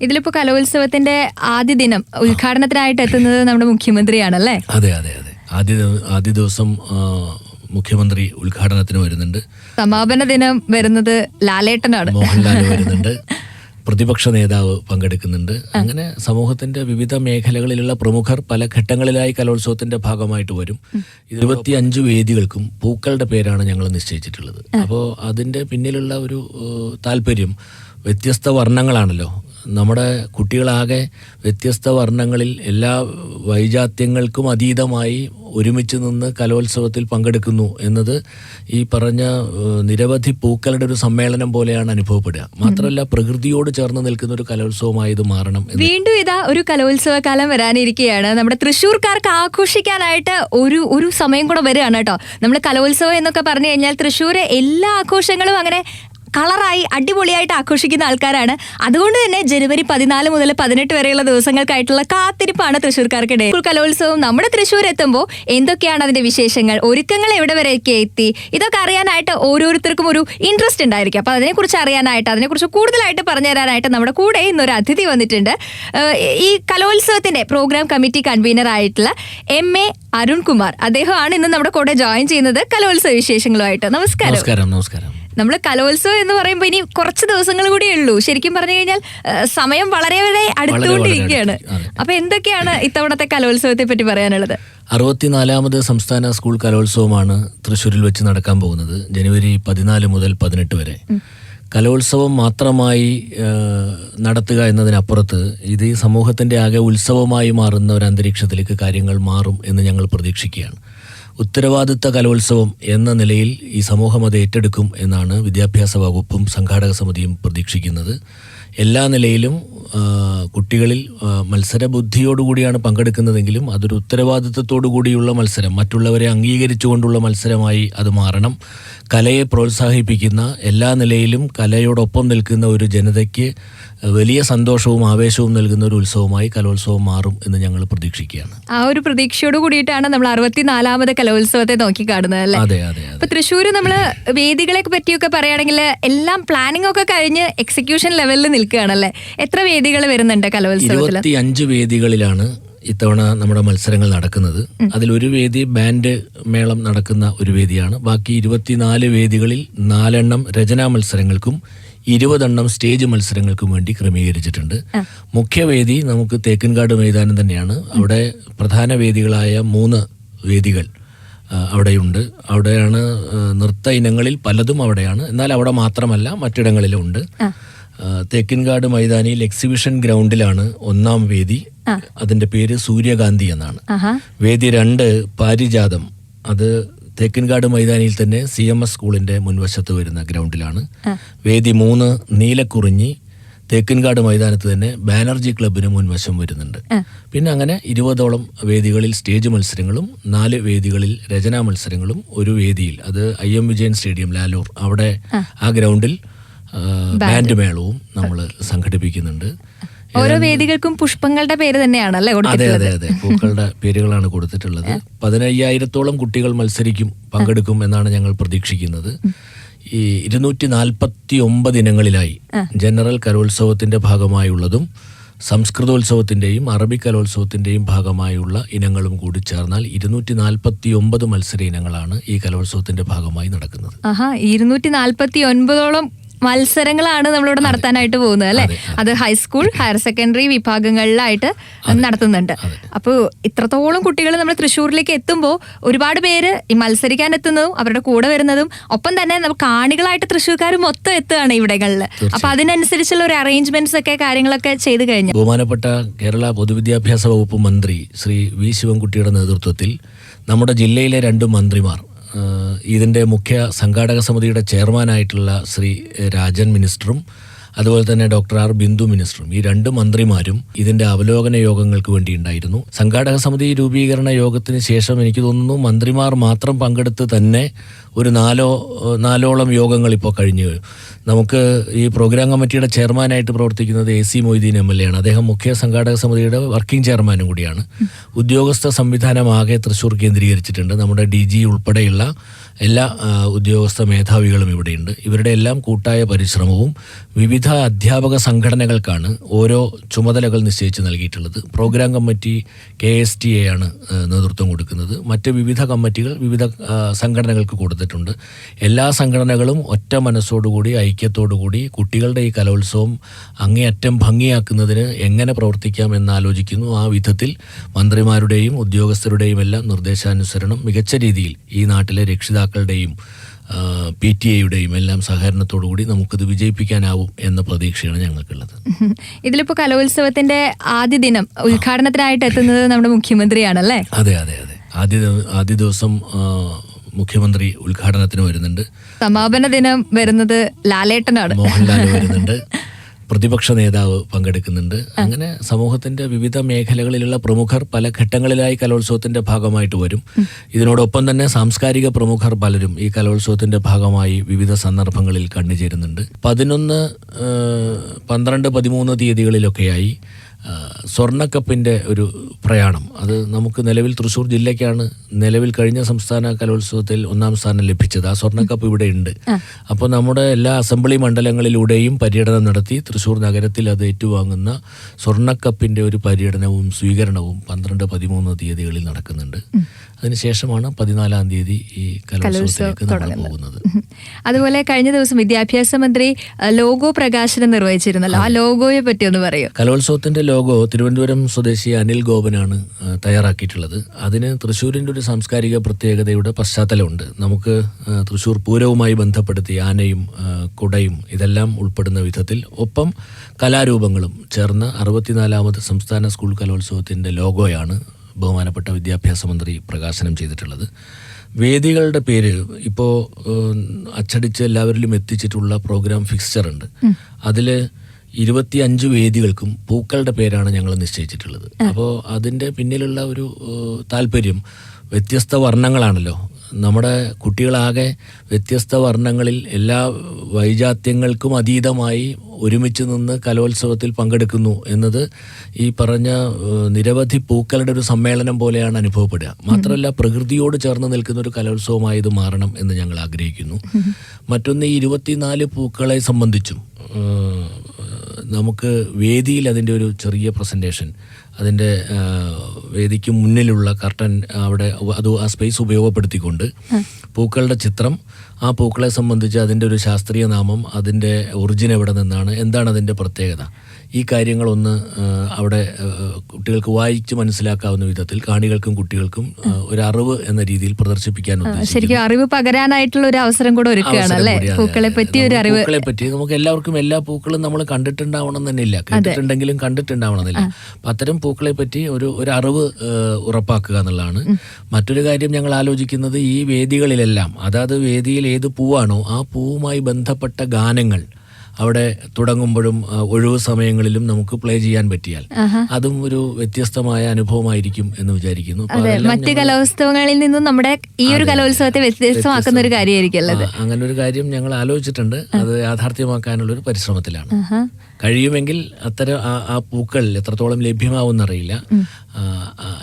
ഇതിലിപ്പോ കലോത്സവത്തിന്റെ ആദ്യ ദിനം ഉദ്ഘാടനത്തിനായിട്ട് എത്തുന്നത് നമ്മുടെ മുഖ്യമന്ത്രിയാണല്ലേ? അതെ അതെ അതെ. ആദ്യ ആദ്യ ദിവസം മുഖ്യമന്ത്രി ഉദ്ഘാടനത്തിന് വരുന്നുണ്ട്. സമാപന ദിനം വരുന്നത് ലാലേട്ടനാണ്. മോഹൻലാൽ വരുന്നുണ്ട്. പ്രതിപക്ഷ നേതാവ് പങ്കെടുക്കുന്നുണ്ട്. അങ്ങനെ സമൂഹത്തിന്റെ വിവിധ മേഖലകളിലുള്ള പ്രമുഖർ പല ഘട്ടങ്ങളിലായി കലോത്സവത്തിന്റെ ഭാഗമായിട്ട് വരും. ഇരുപത്തി അഞ്ച് വേദികൾക്കും പൂക്കളുടെ പേരാണ് ഞങ്ങൾ നിശ്ചയിച്ചിട്ടുള്ളത്. അപ്പോൾ അതിന്റെ പിന്നിലുള്ള ഒരു താല്പര്യം വ്യത്യസ്ത വർണങ്ങളാണല്ലോ. നമ്മുടെ കുട്ടികളാകെ വ്യത്യസ്ത വർണങ്ങളിൽ എല്ലാ വൈജാത്യങ്ങൾക്കും അതീതമായി ഒരുമിച്ച് നിന്ന് കലോത്സവത്തിൽ പങ്കെടുക്കുന്നു എന്നത് ഈ പറഞ്ഞ നിരവധി പൂക്കളുടെ ഒരു സമ്മേളനം പോലെയാണ് അനുഭവപ്പെടുക. മാത്രമല്ല പ്രകൃതിയോട് ചേർന്ന് നിൽക്കുന്ന ഒരു കലോത്സവമായി ഇത് മാറണം വീണ്ടും ഇതാ ഒരു കലോത്സവ കാലം വരാനിരിക്കുകയാണ്. നമ്മുടെ തൃശ്ശൂർക്കാർക്ക് ആഘോഷിക്കാനായിട്ട് ഒരു ഒരു സമയം കൂടെ വരികയാണ് കേട്ടോ. നമ്മൾ കലോത്സവം എന്നൊക്കെ പറഞ്ഞു കഴിഞ്ഞാൽ തൃശ്ശൂർ എല്ലാ ആഘോഷങ്ങളും അങ്ങനെ കളറായി അടിപൊളിയായിട്ട് ആഘോഷിക്കുന്ന ആൾക്കാരാണ്. അതുകൊണ്ട് തന്നെ ജനുവരി പതിനാല് മുതൽ പതിനെട്ട് വരെയുള്ള ദിവസങ്ങൾക്കായിട്ടുള്ള കാത്തിരിപ്പാണ് തൃശ്ശൂർക്കാർക്കിടയിൽ. സ്കൂൾ കലോത്സവം നമ്മുടെ തൃശ്ശൂർ എത്തുമ്പോൾ എന്തൊക്കെയാണ് അതിന്റെ വിശേഷങ്ങൾ? ഒരുക്കങ്ങൾ എവിടെ വരെയൊക്കെ എത്തി? ഇതൊക്കെ അറിയാനായിട്ട് ഓരോരുത്തർക്കും ഒരു ഇൻട്രസ്റ്റ് ഉണ്ടായിരിക്കും. അപ്പൊ അതിനെക്കുറിച്ച് അറിയാനായിട്ട് അതിനെക്കുറിച്ച് കൂടുതലായിട്ട് പറഞ്ഞു തരാനായിട്ട് നമ്മുടെ കൂടെ ഇന്നൊരു അതിഥി വന്നിട്ടുണ്ട്. ഈ കലോത്സവത്തിന്റെ പ്രോഗ്രാം കമ്മിറ്റി കൺവീനർ ആയിട്ടുള്ള എം എ അരുൺകുമാർ. അദ്ദേഹമാണ് ഇന്ന് നമ്മുടെ കൂടെ ജോയിൻ ചെയ്യുന്നത് കലോത്സവ വിശേഷങ്ങളുമായിട്ട്. നമസ്കാരം. നമസ്കാരം നമസ്കാരം. നമ്മൾ കലോത്സവം എന്ന് പറയുമ്പോൾ ഇനി കുറച്ച് ദിവസങ്ങൾ കൂടിയേ ഉള്ളൂ. ശരിക്കും പറഞ്ഞു കഴിഞ്ഞാൽ സമയം വളരെ വളരെ അടുത്തുകൊണ്ടിരിക്കുകയാണ്. അടുത്ത്, അപ്പൊ എന്തൊക്കെയാണ് ഇത്തവണത്തെ കലോത്സവത്തെ പറ്റി പറയാനുള്ളത്? അറുപത്തിനാലാമത് സംസ്ഥാന സ്കൂൾ കലോത്സവമാണ് തൃശ്ശൂരിൽ വെച്ച് നടക്കാൻ പോകുന്നത് ജനുവരി പതിനാല് മുതൽ പതിനെട്ട് വരെ. കലോത്സവം മാത്രമായി നടത്തുക എന്നതിനപ്പുറത്ത് ഇത് സമൂഹത്തിന്റെ സമൂഹത്തിന്റെ ആകെ ഉത്സവമായി മാറുന്ന ഒരു അന്തരീക്ഷത്തിലേക്ക് കാര്യങ്ങൾ മാറും എന്ന് ഞങ്ങൾ പ്രതീക്ഷിക്കുകയാണ്. ഉത്തരവാദിത്ത കലോത്സവം എന്ന നിലയിൽ ഈ സമൂഹം അത് ഏറ്റെടുക്കും എന്നാണ് വിദ്യാഭ്യാസ വകുപ്പും സംഘാടക സമിതിയും പ്രതീക്ഷിക്കുന്നത്. എല്ലാ നിലയിലും കുട്ടികളിൽ മത്സരബുദ്ധിയോടുകൂടിയാണ് പങ്കെടുക്കുന്നതെങ്കിലും അതൊരു ഉത്തരവാദിത്തത്തോടു കൂടിയുള്ള മത്സരം. മറ്റുള്ളവരെ അംഗീകരിച്ചുകൊണ്ടുള്ള മത്സരമായി അത് മാറണം. കലയെ പ്രോത്സാഹിപ്പിക്കുന്ന എല്ലാ നിലയിലും കലയോടൊപ്പം നിൽക്കുന്ന ഒരു ജനതയ്ക്ക് വലിയ സന്തോഷവും ആവേശവും നൽകുന്ന ഒരു ഉത്സവമായി കലോത്സവം മാറും എന്ന് ഞങ്ങൾ പ്രതീക്ഷിക്കുകയാണ്. ആ ഒരു പ്രതീക്ഷയോട് കൂടിയിട്ടാണ് നമ്മൾ അറുപത്തിനാലാമത് കലോത്സവത്തെ നോക്കി കാണുന്നത് അല്ലേ? അതെ അതെ ഇപ്പൊ തൃശ്ശൂര് നമ്മൾ വേദികളെ പറ്റിയൊക്കെ പറയുകയാണെങ്കിൽ എല്ലാം പ്ലാനിംഗ് ഒക്കെ കഴിഞ്ഞ് എക്സിക്യൂഷൻ ലെവലിൽ നിൽക്കുകയാണല്ലേ? എത്ര വേദികൾ വരുന്നുണ്ട് കലോത്സവത്തിൽ? ഇരുപത്തി അഞ്ച് വേദികളിലാണ് ഇത്തവണ നമ്മുടെ മത്സരങ്ങൾ നടക്കുന്നത്. അതിൽ ഒരു വേദി ബാൻഡ് മേളം നടക്കുന്ന ഒരു വേദിയാണ്. ബാക്കി ഇരുപത്തിനാല് വേദികളിൽ നാലെണ്ണം രചനാ മത്സരങ്ങൾക്കും ഇരുപതെണ്ണം സ്റ്റേജ് മത്സരങ്ങൾക്കും വേണ്ടി ക്രമീകരിച്ചിട്ടുണ്ട്. മുഖ്യവേദി നമുക്ക് തേക്കൻകാട് മൈതാനം തന്നെയാണ്. അവിടെ പ്രധാന വേദികളായ മൂന്ന് വേദികൾ അവിടെയുണ്ട്. അവിടെയാണ് നൃത്ത ഇനങ്ങളിൽ പലതും അവിടെയാണ്. എന്നാൽ അവിടെ മാത്രമല്ല മറ്റിടങ്ങളിലും ഉണ്ട്. തേക്കിൻകാട് മൈതാനിയിൽ എക്സിബിഷൻ ഗ്രൗണ്ടിലാണ് ഒന്നാം വേദി. അതിന്റെ പേര് സൂര്യകാന്തി എന്നാണ്. വേദി രണ്ട് പാരിജാതം. അത് തേക്കിൻകാട് മൈതാനിയിൽ തന്നെ സി എം എസ് സ്കൂളിന്റെ മുൻവശത്ത് വരുന്ന ഗ്രൗണ്ടിലാണ് വേദി മൂന്ന് നീലക്കുറിഞ്ഞി. തേക്കിൻകാട് മൈതാനത്ത് തന്നെ ബാനർജി ക്ലബിന് മുൻവശം വരുന്നുണ്ട്. പിന്നെ അങ്ങനെ ഇരുപതോളം വേദികളിൽ സ്റ്റേജ് മത്സരങ്ങളും നാല് വേദികളിൽ രചനാ മത്സരങ്ങളും ഒരു വേദിയിൽ. അത് I M Vijayan stadium Lalur. അവിടെ ആ. ഗ്രൗണ്ടിൽ ബാൻഡ് മേളവും നമ്മൾ സംഘടിപ്പിക്കുന്നുണ്ട്. ഓരോ വേദികൾക്കും പുഷ്പങ്ങളുടെ പേര് തന്നെയാണല്ലേ അതെ കൊടുത്തിട്ടുള്ളത്? അതെ. അതെ പൂക്കളുടെ പേരുകളാണ് കൊടുത്തിട്ടുള്ളത്. പതിനയ്യായിരത്തോളം കുട്ടികൾ മത്സരിക്കും പങ്കെടുക്കും എന്നാണ് ഞങ്ങൾ പ്രതീക്ഷിക്കുന്നത്. ഈ ഇരുന്നൂറ്റി നാൽപ്പത്തി ഒമ്പത് ഇനങ്ങളിലായി ജനറൽ കലോത്സവത്തിന്റെ ഭാഗമായുള്ളതും സംസ്കൃതോത്സവത്തിന്റെയും അറബി കലോത്സവത്തിന്റെയും ഭാഗമായുള്ള ഇനങ്ങളും കൂടി ചേർന്നാൽ ഇരുന്നൂറ്റി നാൽപ്പത്തി ഒമ്പത് മത്സര ഇനങ്ങളാണ് ഈ കലോത്സവത്തിന്റെ ഭാഗമായി നടക്കുന്നത്. ആഹാ ഇരുന്നൂറ്റി നാൽപ്പത്തി ഒൻപതോളം മത്സരങ്ങളാണ് നമ്മളിവിടെ നടത്താനായിട്ട് പോകുന്നത് അല്ലെ? അത് ഹൈസ്കൂൾ ഹയർ സെക്കൻഡറി വിഭാഗങ്ങളിലായിട്ട് നടത്തുന്നുണ്ട്. അപ്പോൾ ഇത്രത്തോളം കുട്ടികൾ നമ്മൾ തൃശ്ശൂരിലേക്ക് എത്തുമ്പോൾ ഒരുപാട് പേര് ഈ മത്സരിക്കാൻ എത്തുന്നതും അവരുടെ കൂടെ വരുന്നതും ഒപ്പം തന്നെ നമ്മൾ കാണികളായിട്ട് തൃശ്ശൂർക്കാർ മൊത്തം എത്തുകയാണ് ഇവിടങ്ങളിൽ. അപ്പൊ അതിനനുസരിച്ചുള്ള ഒരു അറേഞ്ച്മെന്റ്സ് ഒക്കെ കാര്യങ്ങളൊക്കെ ചെയ്തു കഴിഞ്ഞു. ബഹുമാനപ്പെട്ട കേരള പൊതുവിദ്യാഭ്യാസ വകുപ്പ് മന്ത്രി ശ്രീ വി ശിവൻകുട്ടിയുടെ നേതൃത്വത്തിൽ നമ്മുടെ ജില്ലയിലെ രണ്ട് മന്ത്രിമാർ ഇതിന്റെ മുഖ്യ സംഘാടക സമിതിയുടെ ചെയർമാനായിട്ടുള്ള ശ്രീ രാജൻ മിനിസ്റ്ററും അതുപോലെ തന്നെ ഡോക്ടർ ആർ ബിന്ദു മിനിസ്റ്ററും. ഈ രണ്ട് മന്ത്രിമാരും ഇതിന്റെ അവലോകന യോഗങ്ങൾക്ക് വേണ്ടി ഉണ്ടായിരുന്നു സംഘാടക സമിതി രൂപീകരണ യോഗത്തിന് ശേഷം എനിക്ക് തോന്നുന്നു മന്ത്രിമാർ മാത്രം പങ്കെടുത്ത് തന്നെ ഒരു നാലോ നാലോളം യോഗങ്ങൾ ഇപ്പോൾ കഴിഞ്ഞു. നമുക്ക് ഈ പ്രോഗ്രാം കമ്മിറ്റിയുടെ ചെയർമാനായിട്ട് പ്രവർത്തിക്കുന്നത് A C Moideen M L A ആണ്. അദ്ദേഹം മുഖ്യ സംഘാടക സമിതിയുടെ വർക്കിംഗ് ചെയർമാനും കൂടിയാണ്. ഉദ്യോഗസ്ഥ സംവിധാനമാകെ തൃശ്ശൂർ കേന്ദ്രീകരിച്ചിട്ടുണ്ട്. നമ്മുടെ ഡി ജി ഉൾപ്പെടെയുള്ള എല്ലാ ഉദ്യോഗസ്ഥ മേധാവികളും ഇവിടെയുണ്ട്. ഇവരുടെ എല്ലാം കൂട്ടായ പരിശ്രമവും വിവിധ വിവിധ അധ്യാപക സംഘടനകൾക്കാണ് ഓരോ ചുമതലകൾ നിശ്ചയിച്ച് നൽകിയിട്ടുള്ളത്. Programme committee K S T A ആണ് നേതൃത്വം കൊടുക്കുന്നത്. മറ്റ് വിവിധ കമ്മിറ്റികൾ വിവിധ സംഘടനകൾക്ക് കൊടുത്തിട്ടുണ്ട്. എല്ലാ സംഘടനകളും ഒറ്റ മനസ്സോടുകൂടി ഐക്യത്തോടുകൂടി കുട്ടികളുടെ ഈ കലോത്സവം അങ്ങേയറ്റം ഭംഗിയാക്കുന്നതിന് എങ്ങനെ പ്രവർത്തിക്കാം എന്നാലോചിക്കുന്നു. ആ വിധത്തിൽ മന്ത്രിമാരുടെയും ഉദ്യോഗസ്ഥരുടെയും എല്ലാം നിർദ്ദേശാനുസരണം മികച്ച രീതിയിൽ ഈ നാട്ടിലെ രക്ഷിതാക്കളുടെയും പി ടി എയുടെയും എല്ലാം സഹകരണത്തോടുകൂടി നമുക്കിത് വിജയിപ്പിക്കാനാവും എന്ന പ്രതീക്ഷയാണ് ഞങ്ങൾക്കുള്ളത്. ഇതിലിപ്പോ കലോത്സവത്തിന്റെ ആദ്യ ദിനം ഉദ്ഘാടനത്തിനായിട്ട് എത്തുന്നത് നമ്മുടെ മുഖ്യമന്ത്രിയാണല്ലേ? അതെ അതെ അതെ. ആദ്യ ആദ്യ ദിവസം മുഖ്യമന്ത്രി ഉദ്ഘാടനത്തിന് വരുന്നുണ്ട്. സമാപന ദിനം വരുന്നത് ലാലേട്ടനാണ്. മോഹൻലാൽ വരുന്നുണ്ട്. പ്രതിപക്ഷ നേതാവ് പങ്കെടുക്കുന്നുണ്ട്. അങ്ങനെ സമൂഹത്തിന്റെ വിവിധ മേഖലകളിലുള്ള പ്രമുഖർ പല ഘട്ടങ്ങളിലായി കലോത്സവത്തിന്റെ ഭാഗമായിട്ട് വരും. ഇതിനോടൊപ്പം തന്നെ സാംസ്കാരിക പ്രമുഖർ പലരും ഈ കലോത്സവത്തിന്റെ ഭാഗമായി വിവിധ സന്ദർഭങ്ങളിൽ കണ്ടുചേരുന്നുണ്ട് പതിനൊന്ന് പന്ത്രണ്ട് പതിമൂന്ന് തീയതികളിലൊക്കെയായി സ്വർണക്കപ്പിന്റെ ഒരു പ്രയാണം. അത് നമുക്ക് നിലവിൽ തൃശ്ശൂർ ജില്ലയ്ക്കാണ് നിലവിൽ കഴിഞ്ഞ സംസ്ഥാന കലോത്സവത്തിൽ ഒന്നാം സ്ഥാനം ലഭിച്ചത്. ആ സ്വർണക്കപ്പ് ഇവിടെ ഉണ്ട്. അപ്പോൾ നമ്മുടെ എല്ലാ അസംബ്ലി മണ്ഡലങ്ങളിലൂടെയും പര്യടനം നടത്തി തൃശ്ശൂർ നഗരത്തിൽ അത് ഏറ്റുവാങ്ങുന്ന സ്വർണക്കപ്പിന്റെ ഒരു പര്യടനവും സ്വീകരണവും പന്ത്രണ്ട് പതിമൂന്ന് തീയതികളിൽ നടക്കുന്നുണ്ട്. അതിനുശേഷമാണ് പതിനാലാം തീയതി ഈ കലോത്സവത്തിലേക്ക് നടന്നു പോകുന്നത്. അതുപോലെ കഴിഞ്ഞ ദിവസം വിദ്യാഭ്യാസ മന്ത്രി ലോഗോ പ്രകാശനം നിർവഹിച്ചിരുന്നല്ലോ. ആ ലോഗോയെ പറ്റി ഒന്ന് പറയൂ? കലോത്സവത്തിന്റെ ലോഗോ തിരുവനന്തപുരം സ്വദേശി അനിൽ ഗോപനാണ് തയ്യാറാക്കിയിട്ടുള്ളത്. അതിന് തൃശ്ശൂരിന്റെ ഒരു സാംസ്കാരിക പ്രത്യേകതയുടെ പശ്ചാത്തലമുണ്ട്. നമുക്ക് തൃശ്ശൂർ പൂരവുമായി ബന്ധപ്പെടുത്തി ആനയും കുടയും ഇതെല്ലാം ഉൾപ്പെടുന്ന വിധത്തിൽ ഒപ്പം കലാരൂപങ്ങളും ചേർന്ന അറുപത്തിനാലാമത് സംസ്ഥാന സ്കൂൾ കലോത്സവത്തിന്റെ ലോഗോയാണ് ബഹുമാനപ്പെട്ട വിദ്യാഭ്യാസ മന്ത്രി പ്രകാശനം ചെയ്തിട്ടുള്ളത്. വേദികളുടെ പേര് ഇപ്പോൾ അച്ചടിച്ച് എല്ലാവരിലും എത്തിച്ചിട്ടുള്ള പ്രോഗ്രാം ഫിക്സ്ചർ ഉണ്ട് അതിൽ ഇരുപത്തി അഞ്ച് വേദികൾക്കും പൂക്കളുടെ പേരാണ് ഞങ്ങൾ നിശ്ചയിച്ചിട്ടുള്ളത്. അപ്പോൾ അതിന്റെ പിന്നിലുള്ള ഒരു താല്പര്യം വ്യത്യസ്ത വർണങ്ങളാണല്ലോ. നമ്മുടെ കുട്ടികളാകെ വ്യത്യസ്ത വർണങ്ങളിൽ എല്ലാ വൈജാത്യങ്ങൾക്കും അതീതമായി ഒരുമിച്ച് നിന്ന് കലോത്സവത്തിൽ പങ്കെടുക്കുന്നു എന്നത് ഈ പറഞ്ഞ നിരവധി പൂക്കളുടെ ഒരു സമ്മേളനം പോലെയാണ് അനുഭവപ്പെടുക. മാത്രമല്ല പ്രകൃതിയോട് ചേർന്ന് നിൽക്കുന്ന ഒരു കലോത്സവമായി ഇത് മാറണം എന്ന് ഞങ്ങൾ ആഗ്രഹിക്കുന്നു. മറ്റൊന്ന് ഈ ഇരുപത്തിനാല് പൂക്കളെ സംബന്ധിച്ചും നമുക്ക് വേദിയിൽ അതിന്റെ ഒരു ചെറിയ പ്രസന്റേഷൻ അതിന്റെ വേദിക്ക് മുന്നിലുള്ള കർട്ടൻ അവിടെ അത് ആ സ്പേസ് ഉപയോഗപ്പെടുത്തിക്കൊണ്ട് പൂക്കളുടെ ചിത്രം ആ പൂക്കളെ സംബന്ധിച്ച് അതിന്റെ ഒരു ശാസ്ത്രീയ നാമം അതിന്റെ ഒറിജിൻ എവിടെ നിന്നാണ് എന്താണ് അതിന്റെ പ്രത്യേകത? ഈ കാര്യങ്ങളൊന്ന് അവിടെ കുട്ടികൾക്ക് വായിച്ച് മനസ്സിലാക്കാവുന്ന വിധത്തിൽ കാണികൾക്കും കുട്ടികൾക്കും ഒരു അറിവ് എന്ന രീതിയിൽ പ്രദർശിപ്പിക്കാൻ ശരിക്കും അറിവ് പകരാനായിട്ടുള്ള ഒരു അവസരം കൂടെ ഒരുക്കുകയാണ് അല്ലേ? പൂക്കളെ പറ്റി ഒരു അറിവ്. പൂക്കളെ പറ്റി നമുക്ക് എല്ലാവർക്കും എല്ലാ പൂക്കളും നമ്മൾ കണ്ടിട്ടുണ്ടാവണം എന്നില്ല. കേട്ടിട്ടുണ്ടെങ്കിലും കണ്ടിട്ടുണ്ടാവണമെന്നില്ല അപ്പൊ അത്തരം പൂക്കളെ പറ്റി ഒരു ഒരു അറിവ് ഉറപ്പാക്കുക എന്നുള്ളതാണ്. മറ്റൊരു കാര്യം ഞങ്ങൾ ആലോചിക്കുന്നത് ഈ വേദികളിലെല്ലാം അതാത് വേദിയിൽ ഏത് പൂവാണോ ആ പൂവുമായി ബന്ധപ്പെട്ട ഗാനങ്ങൾ അവിടെ തുടങ്ങുമ്പോഴും ഒഴിവ് സമയങ്ങളിലും നമുക്ക് പ്ലേ ചെയ്യാൻ പറ്റിയാൽ അതും ഒരു വ്യത്യസ്തമായ അനുഭവമായിരിക്കും എന്ന് വിചാരിക്കുന്നു. മറ്റ് കലോത്സവങ്ങളിൽ നിന്നും നമ്മുടെ ഈ ഒരു കലോത്സവത്തെ വ്യത്യസ്തമാക്കുന്ന ഒരു കാര്യമായിരിക്കും അങ്ങനെ ഒരു കാര്യം ഞങ്ങൾ ആലോചിച്ചിട്ടുണ്ട്. അത് യാഥാർത്ഥ്യമാക്കാനുള്ള ഒരു പരിശ്രമത്തിലാണ്. കഴിയുമെങ്കിൽ അത്തരം ആ ആ പൂക്കൾ എത്രത്തോളം ലഭ്യമാവുമെന്നറിയില്ല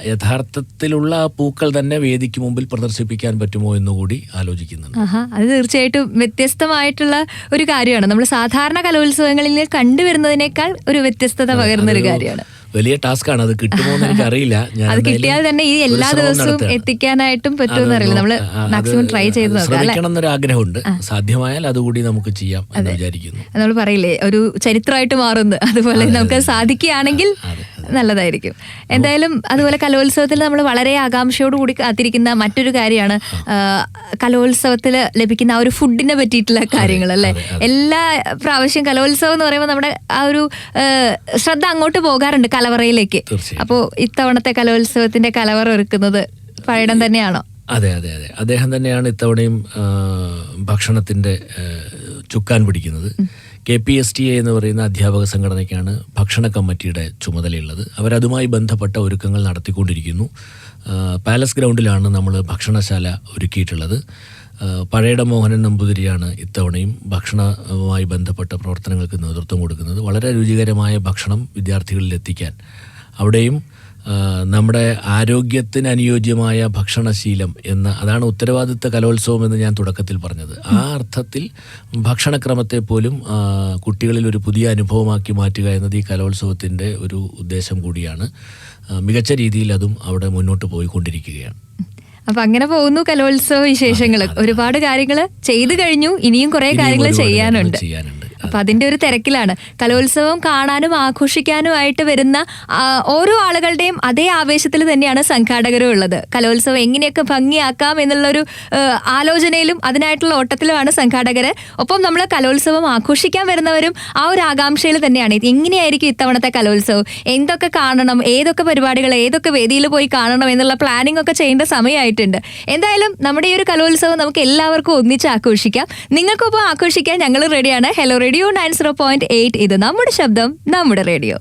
യഥാർത്ഥത്തിലുള്ള ആ പൂക്കൾ തന്നെ വേദിക്ക് മുമ്പിൽ പ്രദർശിപ്പിക്കാൻ പറ്റുമോ എന്നുകൂടി ആലോചിക്കുന്നുണ്ട്. അത് തീർച്ചയായിട്ടും വ്യത്യസ്തമായിട്ടുള്ള ഒരു കാര്യമാണ്. നമ്മൾ സാധാരണ കലോത്സവങ്ങളിൽ കണ്ടുവരുന്നതിനേക്കാൾ ഒരു വ്യത്യസ്തത പകരുന്ന ഒരു കാര്യമാണ്. വലിയ ടാസ്ക് ആണ്. അത് കിട്ടുമോ എന്ന് എനിക്ക് അറിയില്ല അത് കിട്ടിയാൽ തന്നെ ഈ എല്ലാ ദിവസവും. എത്തിക്കാനായിട്ടും പറ്റുമെന്ന് അറിയില്ല നമ്മൾ മാക്സിമം ട്രൈ ചെയ്ത് ശ്രമിക്കണം എന്നൊരു ആഗ്രഹമുണ്ട് സാധ്യമായാൽ അതുകൂടി നമുക്ക് ചെയ്യാം എന്ന് വിചാരിക്കുന്നു. നമ്മൾ പറയില്ലേ ഒരു ചരിത്രമായിട്ട് മാറുന്നു. അതുപോലെ നമുക്ക് സാധിക്കുകയാണെങ്കിൽ നല്ലതായിരിക്കും. എന്തായാലും അതുപോലെ കലോത്സവത്തിൽ നമ്മൾ വളരെ ആകാംക്ഷയോട് കൂടി കാത്തിരിക്കുന്ന മറ്റൊരു കാര്യമാണ് കലോത്സവത്തിൽ ലഭിക്കുന്ന ആ ഒരു ഫുഡിനെ പറ്റിയിട്ടുള്ള കാര്യങ്ങൾ അല്ലേ എല്ലാ പ്രാവശ്യം കലോത്സവം എന്ന് പറയുമ്പോൾ നമ്മുടെ ആ ഒരു ശ്രദ്ധ അങ്ങോട്ട് പോകാറുണ്ട് കലവറയിലേക്ക്. അപ്പോൾ ഇത്തവണത്തെ കലോത്സവത്തിന്റെ കലവറ ഒരുക്കുന്നത് പഴയടം തന്നെയാണോ? അതെ അതെ അതെ. അദ്ദേഹം തന്നെയാണ് ഇത്തവണയും ഭക്ഷണത്തിന്റെ ചുക്കാൻ പിടിക്കുന്നത്. K P S T A എന്ന് പറയുന്ന അധ്യാപക സംഘടനയ്ക്കാണ് ഭക്ഷണ കമ്മിറ്റിയുടെ ചുമതലയുള്ളത്. അവരതുമായി ബന്ധപ്പെട്ട ഒരുക്കങ്ങൾ നടത്തിക്കൊണ്ടിരിക്കുന്നു. പാലസ് ഗ്രൗണ്ടിലാണ് നമ്മൾ ഭക്ഷണശാല ഒരുക്കിയിട്ടുള്ളത്. പഴയട മോഹനൻ നമ്പൂതിരിയാണ് ഇത്തവണയും ഭക്ഷണവുമായി ബന്ധപ്പെട്ട പ്രവർത്തനങ്ങൾക്ക് നേതൃത്വം കൊടുക്കുന്നത്. വളരെ രുചികരമായ ഭക്ഷണം വിദ്യാർത്ഥികളിൽ എത്തിക്കാൻ അവിടെയും നമ്മുടെ ആരോഗ്യത്തിന് അനുയോജ്യമായ ഭക്ഷണശീലം എന്ന അതാണ് ഉത്തരവാദിത്ത കലോത്സവം എന്ന് ഞാൻ തുടക്കത്തിൽ പറഞ്ഞത്. ആ അർത്ഥത്തിൽ ഭക്ഷണക്രമത്തെ പോലും കുട്ടികളിൽ ഒരു പുതിയ അനുഭവമാക്കി മാറ്റുക എന്നത് ഈ കലോത്സവത്തിന്റെ ഒരു ഉദ്ദേശം കൂടിയാണ്. മികച്ച രീതിയിൽ അതും അവിടെ മുന്നോട്ട് പോയിക്കൊണ്ടിരിക്കുകയാണ്. അപ്പൊ അങ്ങനെ പോകുന്നു കലോത്സവ വിശേഷങ്ങൾ ഒരുപാട് കാര്യങ്ങൾ ചെയ്തു കഴിഞ്ഞു. ഇനിയും കുറെ കാര്യങ്ങൾ ചെയ്യാനുണ്ട്. ചെയ്യാനുണ്ട്. അപ്പൊ അതിന്റെ ഒരു തിരക്കിലാണ്. കലോത്സവം കാണാനും ആഘോഷിക്കാനുമായിട്ട് വരുന്ന ഓരോ ആളുകളുടെയും അതേ ആവേശത്തിൽ തന്നെയാണ് സംഘാടകരും ഉള്ളത്. കലോത്സവം എങ്ങനെയൊക്കെ ഭംഗിയാക്കാം എന്നുള്ളൊരു ആലോചനയിലും അതിനായിട്ടുള്ള ഓട്ടത്തിലുമാണ് സംഘാടകര്. ഒപ്പം നമ്മൾ കലോത്സവം ആഘോഷിക്കാൻ വരുന്നവരും ആ ഒരു ആകാംക്ഷയിൽ തന്നെയാണ്. എങ്ങനെയായിരിക്കും ഇത്തവണത്തെ കലോത്സവം? എന്തൊക്കെ കാണണം? ഏതൊക്കെ പരിപാടികൾ ഏതൊക്കെ വേദിയിൽ പോയി കാണണം എന്നുള്ള പ്ലാനിംഗ് ഒക്കെ ചെയ്യേണ്ട സമയമായിട്ടുണ്ട്. എന്തായാലും നമ്മുടെ ഈ ഒരു കലോത്സവം നമുക്ക് എല്ലാവർക്കും ഒന്നിച്ച് ആഘോഷിക്കാം. നിങ്ങൾക്കൊപ്പം ആഘോഷിക്കാൻ ഞങ്ങൾ റെഡിയാണ് hello radio nine zero point eight ഇത് നമ്മുടെ ശബ്ദം നമ്മുടെ റേഡിയോ.